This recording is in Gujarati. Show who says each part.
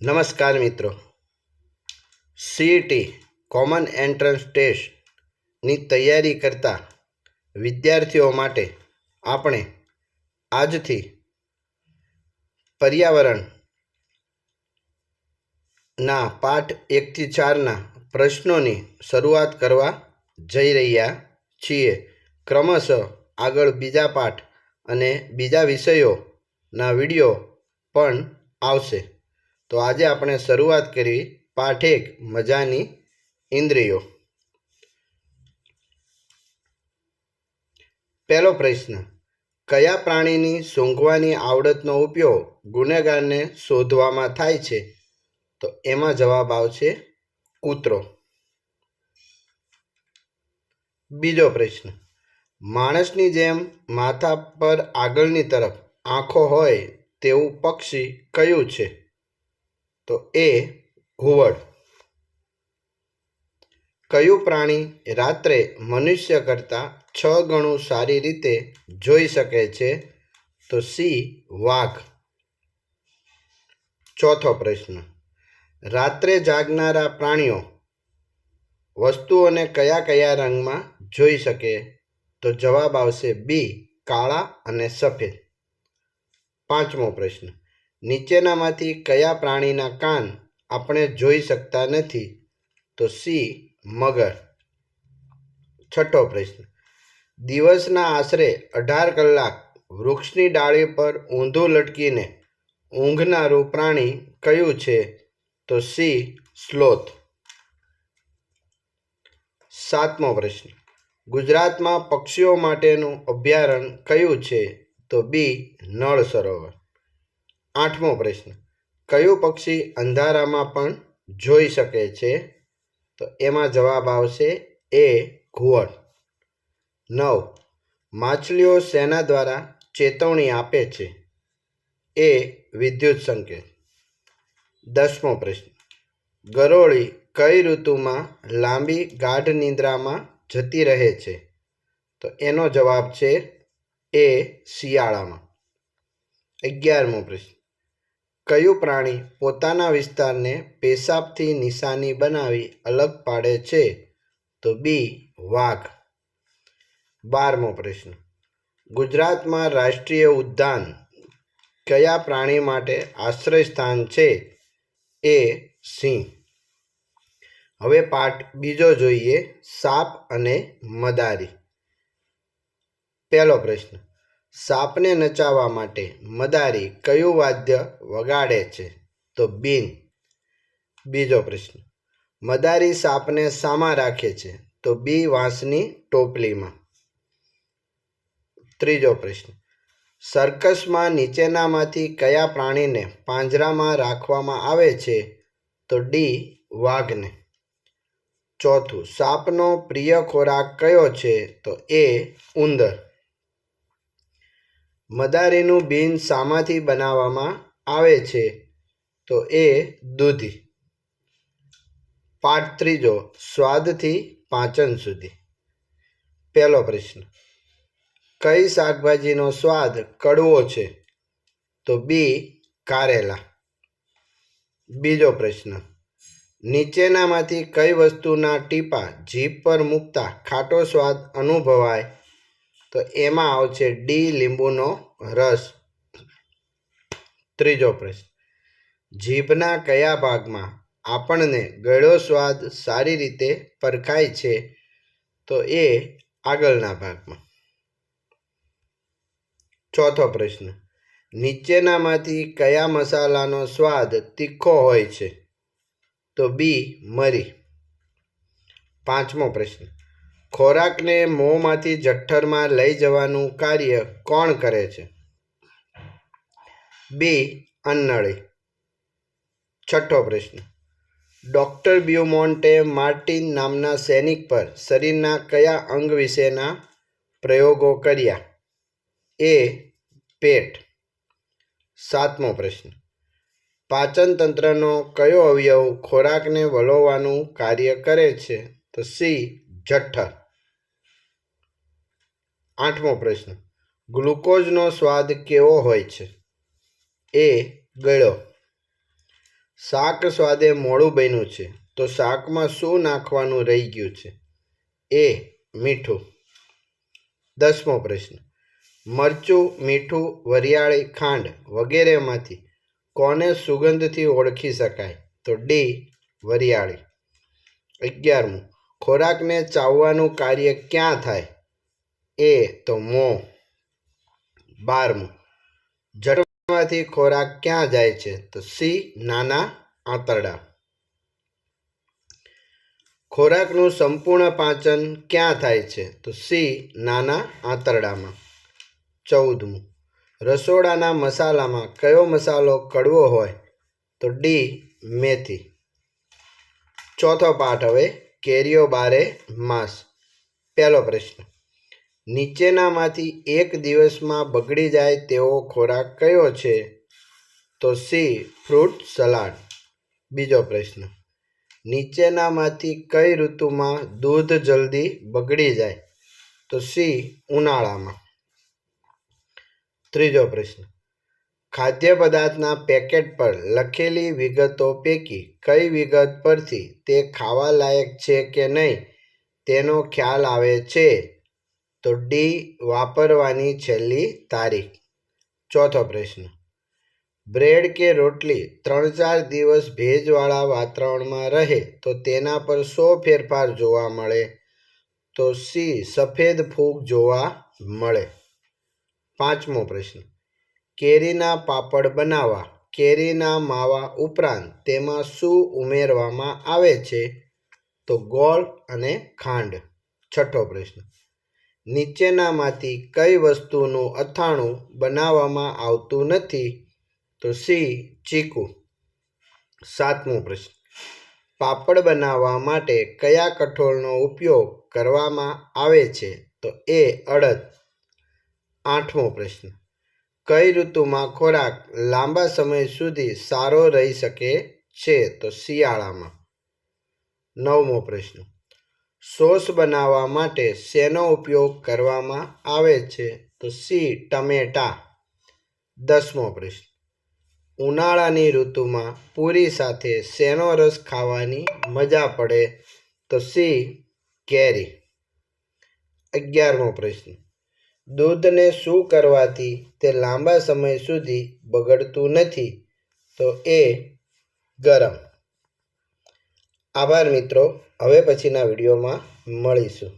Speaker 1: નમસ્કાર મિત્રો. સીઈટી કોમન એન્ટ્રન્સ ટેસ્ટની તૈયારી કરતા વિદ્યાર્થીઓ માટે આપણે આજથી પર્યાવરણના પાઠ એકથી ચારના પ્રશ્નોની શરૂઆત કરવા જઈ રહ્યા છીએ. ક્રમશઃ આગળ બીજા પાઠ અને બીજા વિષયોના વીડિયો પણ આવશે. તો આજે આપણે શરૂઆત કરી પાઠ એક મજાની ઇન્દ્રિયો. પહેલો પ્રશ્ન, કયા પ્રાણીની સૂંઘવાની આવડતનો ઉપયોગ ગુનેગારને શોધવામાં થાય છે? તો એમાં જવાબ આવશે કૂતરો. બીજો પ્રશ્ન, માણસની જેમ માથા પર આગળની તરફ આંખો હોય તેવું પક્ષી કયું છે? તો એ ઘુવડ. કયું પ્રાણી રાત્રે મનુષ્ય કરતાં છ ગણું સારી રીતે જોઈ શકે છે? તો સી, વાઘ. ચોથો પ્રશ્ન. રાત્રે જાગનારા પ્રાણીઓ વસ્તુઓને કયા કયા રંગમાં જોઈ શકે? તો જવાબ આવશે બી, કાળા અને સફેદ. પાંચમો પ્રશ્ન. નીચેનામાંથી કયા પ્રાણીના કાન આપણે જોઈ શકતા નથી? તો સી, મગર. છઠ્ઠો પ્રશ્ન. દિવસના આશરે અઢાર કલાક વૃક્ષની ડાળી પર ઊંધું લટકીને ઊંઘનારું પ્રાણી કયું છે? તો સી, સ્લોથ. સાતમો પ્રશ્ન. ગુજરાતમાં પક્ષીઓ માટેનું અભયારણ્ય કયું છે? તો બી, નળ સરોવર. આઠમો પ્રશ્ન. કયું પક્ષી અંધારામાં પણ જોઈ શકે છે? તો એમાં જવાબ આવશે એ ઘુવડ નવ. માછલીઓ સેના દ્વારા ચેતવણી આપે છે? એ વિદ્યુત સંકેત. દસમો પ્રશ્ન. ગરોળી કઈ ઋતુમાં લાંબી ગાઢ નિંદ્રામાં જતી રહે છે? તો એનો જવાબ છે એ શિયાળામાં. અગિયારમો પ્રશ્ન. કયું પ્રાણી પોતાના વિસ્તારને પેશાબથી નિશાની બનાવી અલગ પાડે છે? તો બી, વાઘ. બારમો પ્રશ્ન. ગુજરાતમાં રાષ્ટ્રીય ઉદ્યાન કયા પ્રાણી માટે આશ્રય સ્થાન છે? એ, સિંહ. હવે પાઠ બીજો જોઈએ, સાપ અને મદારી. પહેલો પ્રશ્ન. સાપને નચાવવા માટે મદારી કયું વાદ્ય વગાડે છે? તો બીન. બીજો પ્રશ્ન. મદારી સાપને સામા રાખે છે? તો બી વાંસની ટોપલીમાં. ત્રીજો પ્રશ્ન. સર્કસમાં નીચેનામાંથી કયા પ્રાણીને પાંજરામાં રાખવામાં આવે છે? તો ડી વાઘને. ચોથું. સાપનો પ્રિય ખોરાક કયો છે? તો એ ઉંદર. મદારીનું બીન શામાંથી બનાવવામાં આવે છે. તો એ દૂધી. પાઠ ત્રીજો, સ્વાદથી પાચન સુધી. પહેલો પ્રશ્ન. કઈ શાકભાજીનો સ્વાદ કડવો છે? તો બી, કારેલા. બીજો પ્રશ્ન. નીચેનામાંથી કઈ વસ્તુના ટીપા જીભ પર મૂકતા ખાટો સ્વાદ અનુભવાય? તો એમાં આવશે ડી લીંબુનો રસ. ત્રીજો પ્રશ્ન. જીભના કયા ભાગમાં આપણને ગળ્યો સ્વાદ સારી રીતે પરખાય છે? તો એ આગળના ભાગમાં. ચોથો પ્રશ્ન. નીચેનામાંથી કયા મસાલાનો સ્વાદ તીખો હોય છે? તો બી, મરી. પાંચમો પ્રશ્ન. ખોરાકને મોંમાંથી જઠ્ઠરમાં લઈ જવાનું કાર્ય કોણ કરે છે? બી અન્નળી. છઠ્ઠો પ્રશ્ન. ડૉક્ટર બ્યુમોન્ટે માર્ટિન નામના સૈનિક પર શરીરના કયા અંગ વિશેના પ્રયોગો કર્યા? એ પેટ. સાતમો પ્રશ્ન. પાચન તંત્રનો કયો અવયવ ખોરાકને વલોવાનું કાર્ય કરે છે? તો સી જઠ્ઠર આઠમો પ્રશ્ન. ગ્લુકોઝનો સ્વાદ કેવો હોય છે? એ ગળ્યો. શાક સ્વાદે મોડું બન્યું છે, તો શાકમાં શું નાખવાનું રહી ગયું છે? એ મીઠું. દસમો પ્રશ્ન. મરચું, મીઠું, વરિયાળી, ખાંડ વગેરેમાંથી કોને સુગંધથી ઓળખી શકાય? તો ડી વરિયાળી. અગિયારમું. ખોરાકને ચાવવાનું કાર્ય ક્યાં થાય? એ તો મોં. બારમું. જઠરમાંથી ખોરાક ક્યાં જાય છે? તો સી, નાના આંતરડા. ખોરાકનું સંપૂર્ણ પાચન ક્યાં થાય છે? તો સી, નાના આંતરડામાં. ચૌદમું. રસોડાના મસાલામાં કયો મસાલો કડવો હોય? તો ડી, મેથી. ચોથો પાઠ હવે. કેરીઓ બારે માસ. પહેલો પ્રશ્ન. નીચેનામાંથી એક દિવસમાં બગડી જાય તેવો ખોરાક કયો છે? તો સી, ફ્રૂટ સલાડ. બીજો પ્રશ્ન. નીચેનામાંથી કઈ ઋતુમાં દૂધ જલ્દી બગડી જાય? તો સી, ઉનાળામાં. ત્રીજો પ્રશ્ન. ખાદ્ય પદાર્થના પેકેટ પર લખેલી વિગતો પૈકી કઈ વિગત પરથી તે ખાવા લાયક છે કે નહીં, તેનો ખ્યાલ આવે છે. તો ડી વાપરવાની છેલ્લી તારીખ. ચોથો પ્રશ્ન. બ્રેડ કે રોટલી ત્રણ ચાર દિવસ ભેજવાળા વાતાવરણમાં રહે તો તેના પર શો ફેરફાર જોવા મળે? તો સી સફેદ ફૂગ જોવા મળે. પાંચમો પ્રશ્ન. કેરીના પાપડ બનાવવા. કેરીના માવા ઉપરાંત તેમાં શું ઉમેરવામાં આવે છે? તો ગોળ અને ખાંડ. છઠ્ઠો પ્રશ્ન. નીચેનામાંથી કઈ વસ્તુનું અથાણું બનાવવામાં આવતું નથી? તો સી, ચીકુ. સાતમો પ્રશ્ન. પાપડ બનાવવા માટે કયા કઠોળનો ઉપયોગ કરવામાં આવે છે? તો એ અડદ. આઠમો પ્રશ્ન. કઈ ઋતુમાં ખોરાક લાંબા સમય સુધી સારો રહી શકે છે? તો શિયાળામાં. નવમો પ્રશ્ન. સોસ બનાવવા માટે શેનો ઉપયોગ કરવામાં આવે છે? તો સી, ટમેટા. દસમો પ્રશ્ન. ઉનાળાની ઋતુમાં પૂરી સાથે શેનો રસ ખાવાની મજા પડે? તો સી, કેરી. અગિયારમો પ્રશ્ન. દૂધને શું કરવાથી તે લાંબા સમય સુધી બગડતું નથી? તો એ ગરમ. આભાર મિત્રો. હવે પછીના વિડીયોમાં મળીશું.